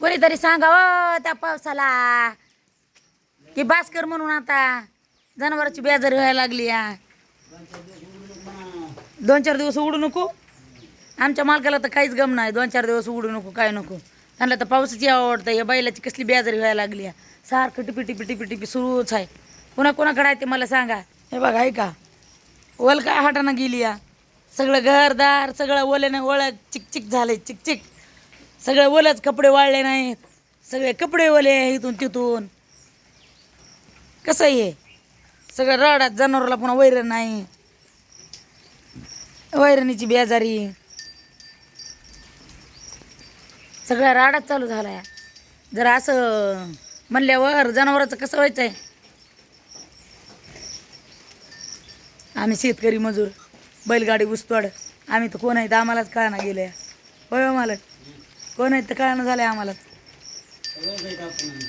कोणीतरी सांगावं त्या पावसाला? की भास्कर म्हणून आता जनावरांची बेजारी व्हायला लागली या. दोन चार दिवस उडू नको. आमच्या मालकाला तर काहीच गम नाही. दोन चार दिवस उडू नको काय नको. त्यांना तर पावसाची आवडतं या बैलाची कसली बेजारी व्हायला लागली या. सारखं टिपी टिपी टिपी टिपी सुरूच आहे. पुन्हा कोणाकडे आहे ते मला सांगा. हे बघा ऐका वल काय हाटानं गेली या. सगळं घरदार सगळं ओल्यानं ओळख. चिकचिक झालंय चिकचिक. सगळे ओलच कपडे वाळले नाहीत. सगळे कपडे ओले इथून तिथून. कसं आहे सगळं राडात जनावराला पुन्हा वैरण नाही. वैरणीची बेजारी. सगळ्या राडात चालू झाला आहे जर असं म्हणल्यावर जनावराचं कसं व्हायचं आहे आम्ही शेतकरी मजूर बैलगाडी उसतोड आम्ही तर कोण आहेत आम्हालाच कळना गेल्या. होय हो मालक? कोण आहेत तर कळणं झालंय आम्हाला.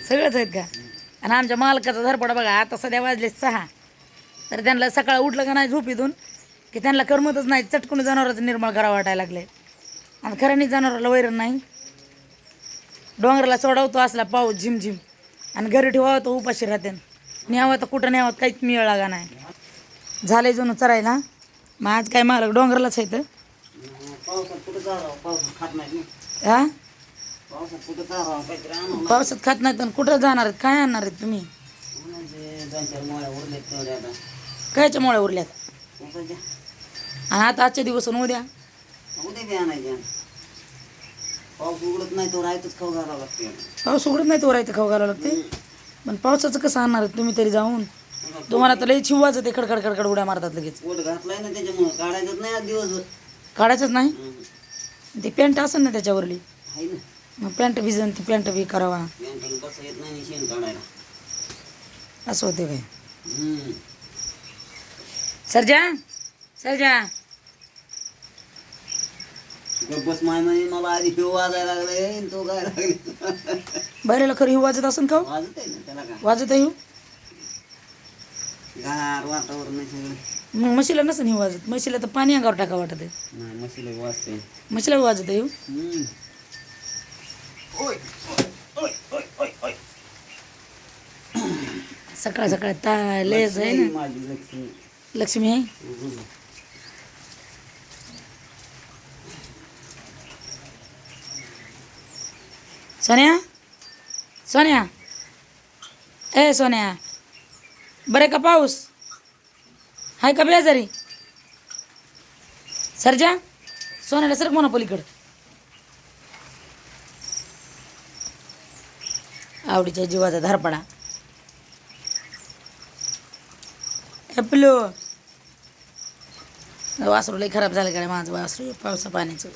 सगळंच आहेत का? आणि आमच्या मालकाचा धरपडा बघा आता सध्या वाजले सहा. तर त्यांना सकाळ उठलं का नाही झोपीतून की त्यांना करमतच नाही चटकून जनावरांचं निर्मळ करा वाटायला लागले. आणि खऱ्याने जनावराला वैरण नाही. डोंगराला सोडवतो असला पाऊस झिमझिम. आणि घरी ठेवावं तो उपाशी राहते. न्यावं तर कुठं न्यावं काहीच मिळ लागा नाही. झाले जणू चरायला. मग आज काय मालक डोंगरालाच आहे तर नाही हा पावसात कुठं खात नाही तर कुठं जाणार आहेत? काय आणणार आहेत तुम्ही? म्हणजे दोन चार मोळ्या उरलेत तेवढ्या आता कायच्या मोळ्या उरल्यात? आणि आता आजच्या दिवस आणि उद्या? उद्या बी पाऊस उघडत नाही तो राहतच खाऊ घालावं लागते पाऊस उघडत नाही तो राहते खाऊ घालावं लागते. पण पावसाचं कसं आणणार आहेत तुम्ही तरी जाऊन? तुम्हाला तर लई चिवाचं ते खडखड खडखड उड्या मारतात लगेच. पोट घातलाय ना त्याच्यामुळं काढायचंच नाही आज दिवसभर. काढायचंच नाही. ते पॅन्ट असेल ना त्याच्यावरली? आहे ना. मग पॅन्ट भिजन ती पॅन्ट बी करावा. बँकेने कसं येत नाही शेण काढायला असं होते काय हं. सरजा सरजा. बस माय म्हणे मला आधी पिऊ वाजायला लागले आणि तो काय लागले? बैलाला खरं हिव वाजत असेल का हो? वाजत आहे ना त्याला काय वाजत आहे गार वातावरण आहे सगळं. मग म्हशीला नसेल हिव वाजत? म्हशीला तर पाणी अंगावर टाका वाटत आहे नाही मशीला वाजते म्हशीला बी वाजत आहे हम्म. सकाळ सकाळ ता लेस आहे ना. माझी लक्ष्मी. लक्ष्मी आहे. सोन्या? सोन्या? ए सोन्या. बरे का पाऊस? हाय का बेजारी सरजा? सोन्याला सरक म्हणा पलीकडं आवडीच्या जीवाचा धारपणा. ॲपलो वासरू लई खराब झालं का माझं वासरू पावसा पाण्याचं.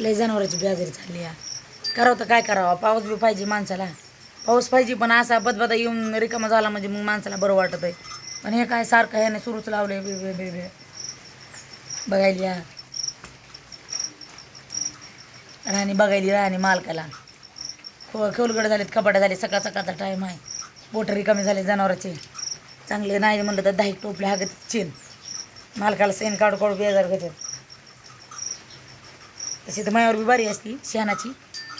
लई जनावरांची बेजारी चालली या. करावं तर काय करावं? पाऊस बी पाहिजे माणसाला. पाऊस पाहिजे पण असा बदबदा येऊन रिकामा झाला म्हणजे मग माणसाला बरं वाटत आहे. पण हे काय सारखं ह्याने सुरूच लावले बे बे बे बघायली बघायला या. राणी बघायली राणी मालकाला. खो खोलगड झालेत कपाटं झाले सकाळ सकाळचा टाईम आहे. बोट रिकामे झाले जनावराचे. चांगले नाही म्हणलं तर दहा टोपले हागत चेन. मालकाला सेन काढू काढू बेजार घेतात तशी तर मायावर बी बारी असती शेणाची.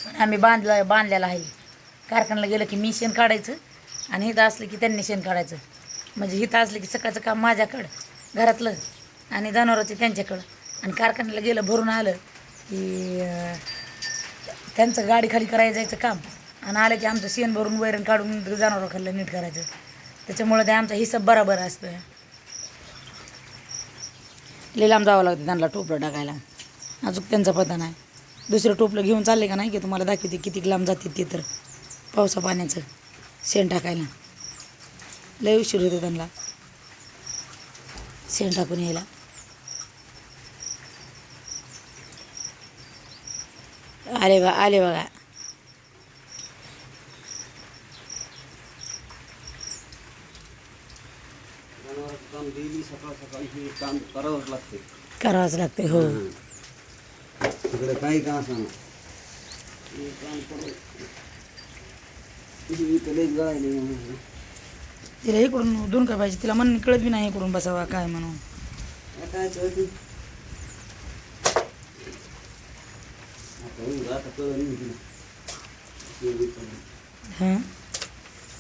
पण आम्ही बांधला बांधलेला आहे. कारखान्याला गेलं की मी शेण काढायचं आणि इथं असलं की त्यांनी शेण काढायचं. म्हणजे इथं असलं की सकाळचं काम माझ्याकडं घरातलं आणि जनावरांचं त्यांच्याकडं. आणि कारखान्याला गेलं भरून आलं की त्यांचं गाडी खाली करायला जायचं काम. आणि आलं की आमचं शेण भरून वैरण काढून जनावर खाल्लं नीट करायचं. त्याच्यामुळं ते आमचा हिसाब बराबर असतो लई लांब जावं लागतं त्यांना टोपलं टाकायला. अजून त्यांचा पता नाही. दुसरं टोपलं घेऊन चालले का नाही की तुम्हाला दाखवते किती लांब जाते ते तर. पावसा पाण्याचं शेण टाकायला. लय उशीर होतं त्यांना. शेण टाकून यायला. आले बा आले बघा हे करावंच लागते. करावंच लागते हो. तिकडे काही का हे म्हणून. तिला इकडून दोन का पाहिजे? तिला मन कळत बी नाही इकडून बसावा काय म्हणून. काय करायचं? आता हो, नाही. हां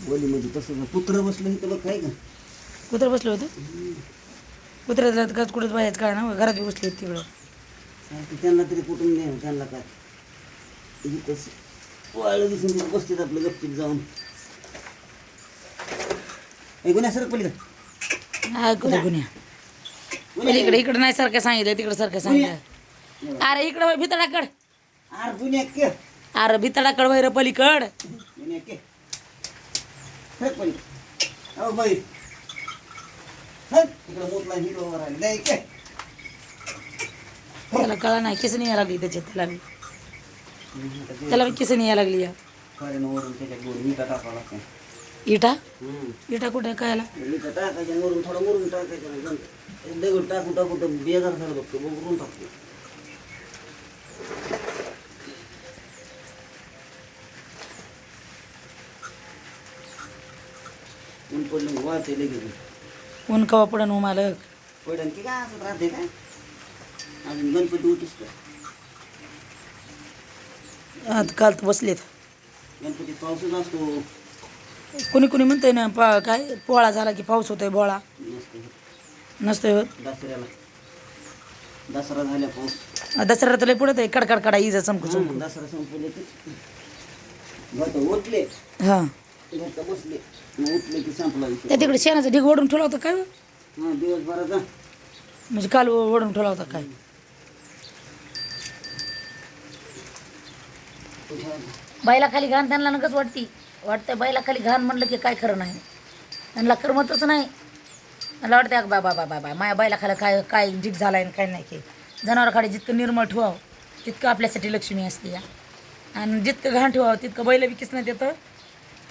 वलीमध्ये तसं पुत्र बसलं इथं बघ काय का? कुत्र बसलं होतं? कुत्र्याला का कुठंच बाहेर काय ना घरात बसले होते तिकडं. त्यांना तरी कुठून द्या त्यांना काय? इथं वाळलं दिसून तिथं बसतात आपलं गपचिप जाऊन. ऐकून या सरक पलीकडे. ऐकू दे गुन्ह्या. इकडे इकडे नाही सारखं सांगितलं तिकडे सारखं सांगितलं. अरे इकडं भितडाकड. अरे भितडाकड वैर पलीकड. त्याला कळा नाही किसन यायला लागली त्याच्यात त्याला बी. त्याला किसन यायला लागली या. इटा. इटा कुठे कायला वरून थोडं मुरून टाकायचं दगड टाकून टाकून बेजार झालं बघतो बघून टाकतो. ऊन पडलं वाळते लगेच. ऊन कवा पडन हो मालक? पडन की काय राहते काय? अजून गणपती का आता काल तर बसलेत. गणपती पाऊसच असतो. कोणी कोणी म्हणतंय ना पा काय पोळा झाला की पाऊस होतोय बोळा. नसते नसतोय होत? दसऱ्याला. दसरा झाल्या पाऊस दसऱ्याला तर लय आहे कडकड कडा इजा चमकू चमकू. हं, दसरा संपले की घट उठले घट बसले. मग उठले की संपला विषय. त्या तिकडे शेणाचा ढीग ओढून ठेवला होता काय हो? हा दिवसभराचा म्हणजे काल ओढून ठेवला होता काय? बाईला खाली घाण त्यांना नकच वाटती. वाटतं बाईला खाली घाण म्हणलं की काय खरं नाही. त्यांना करमतच नाही. मला वाटतं बाबा बाबा बाबा माझ्या बाईला खाली काय काय जीक झालाय आणि काय नाही की. जनावराखाली जितकं निर्मळ ठेवावं तितकं आपल्यासाठी लक्ष्मी असते या. आणि जितकं घाण ठेवावं तितकं बैल विकीच नाही येतं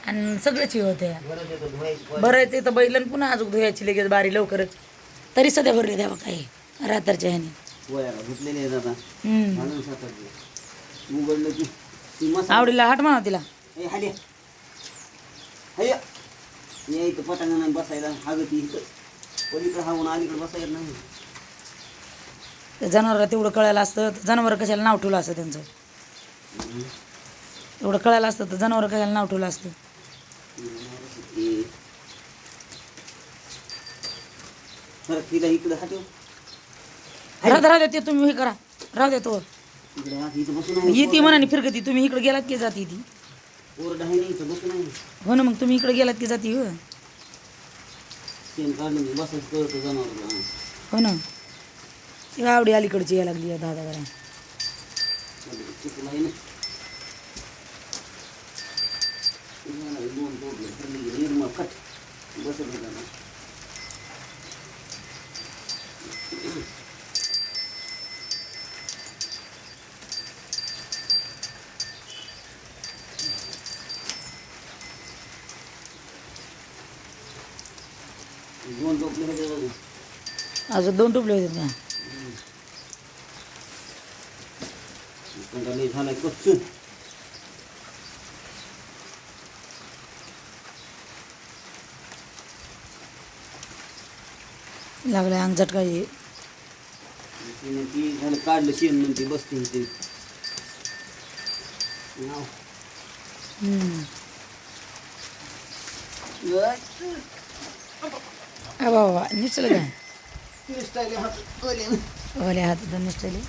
आणि सगळंच हे बरं धुवायची ते तर बैलन पुन्हा अजून धुयाची लगेच बारी लवकरच. तरी सध्या भरले द्यावा काही. रात्रच्या ह्याने. आवडीला हाट म्हणा तिला. पटांगण नाही बसायला. हागती इथं. पलीकडे हावून अलीकडे बसायला नाही. जनावराला तेवढं कळायला असतं तर जनावर कशाला नाव ठेवलं असतं त्यांचं? एवढं कळायला असतं तर जनावर कशाला नाव ठेवलं असतं ते- तिला इकडे हाटव राहू द्या राहू ते तुम्ही हे करा. राहू द्या तो. इकडे हात इथं बसून आहे. येते मनाने फिरकती तुम्ही इकडे गेलात की जाती ती? ओरडा आहे नाही इथं बसून आहे. हो ना मग तुम्ही इकडे गेलात की जाती हो शेण काढलं मी बसायचं कळतं जनावर हो ना. ती आवडी अलीकडची यायला लागली दादा दोन तोडले ठरले गेले निर्मळ कट. बसत होता ना. दोन टोपले होते बघू अजून दोन टुपले होते का कंटाळा लई झालाय कच्चून लागलं अंग झटकायची तिने ती झालं काढलं शेण म्हणते बसते ते बाबा निसलं काय? स्टाईल हात वाल्यानं वाले हात निसटले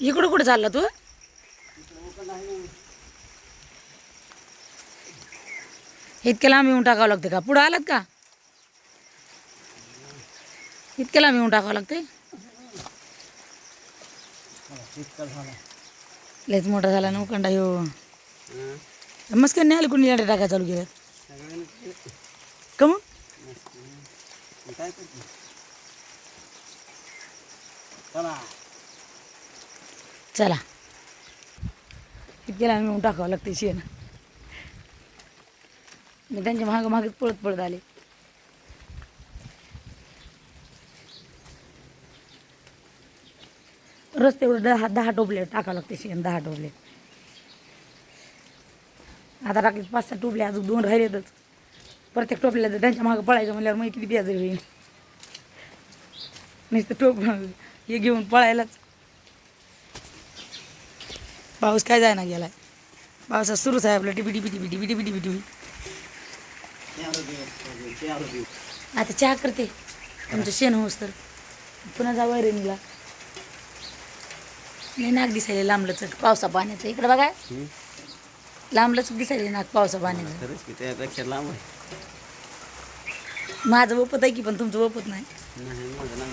इकडं कुठं चालला तू? इतक्या लांब येऊन टाकावं लागते का? पुढं आलात का? इतक्या लांब येऊन टाकावं लागते लयच मोठा झाला ना उकंडा ह्यो. मस्त नाही आलं कोणी लाटे टाकायला चालू केलं का मग? काय करते चला. चला. इतक्या लांब येऊन टाकावं लागते शेण. मी त्यांच्या मागं मागच पळत पळत आले. रस्त्यावर दहा दहा टोपले टाकावं लागते शेण दहा टोपले. आता टाकले पाच सहा टोपले अजून दोन राहिलेतच. प्रत्येक टोपल्याचं त्यांच्या मागं पळायचं म्हणल्यावर मग किती बेजारी होईल. नुसतं टोप हे घेऊन पळायलाच. पाऊस काय जायना गेलाय. पावसात सुरूच आहे आपलं टिबी टिबी टिबी टिबी टिबी टिबी टिपी. आता चहा करते. तुमचं शेण होस तर. पुन्हा जा वैरणीला. नाही नाक दिसायला लांबलंच पावसा पाण्याचं. इकडं बघा. लांबलंच दिसायला नाक पावसा पाण्याचं. खरंच की त्यापेक्षा लांब आहे. माझं वपत आहे की पण तुमचं वपत नाही. नाही माझं लांब